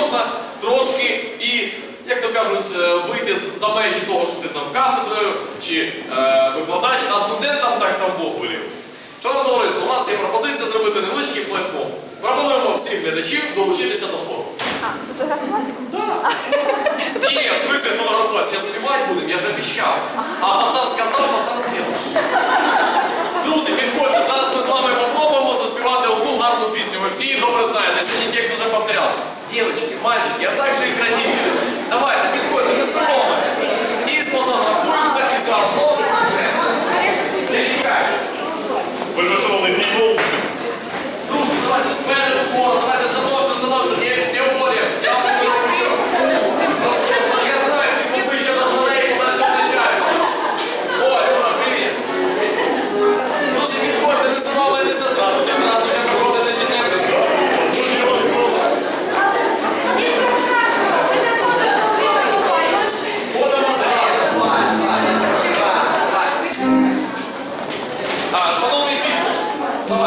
можна трошки і, як то кажуть, е, вийти за межі того, що ти за кафедрою чи е, викладач, а студентам так сам Бог волів. Шановне товариство, у нас є пропозиція зробити невеличкий флешмоб. Пропонуємо всіх глядачів долучитися до форуму. А, фотографувати? Ні, в смысле сфотографуватися, я співати будемо, я ж обіцяв. А пацан сказав, пацан зробив. Друзі, підходьте, зараз ми з вами попробуємо заспівати одну гарну пісню. Ви всі її добре знаєте, сьогодні текст. Девочки, мальчики, а также их родители. Давайте, підходьте, не соромайтесь. І сфотографуємося і заразом. Вельмишановний піпл,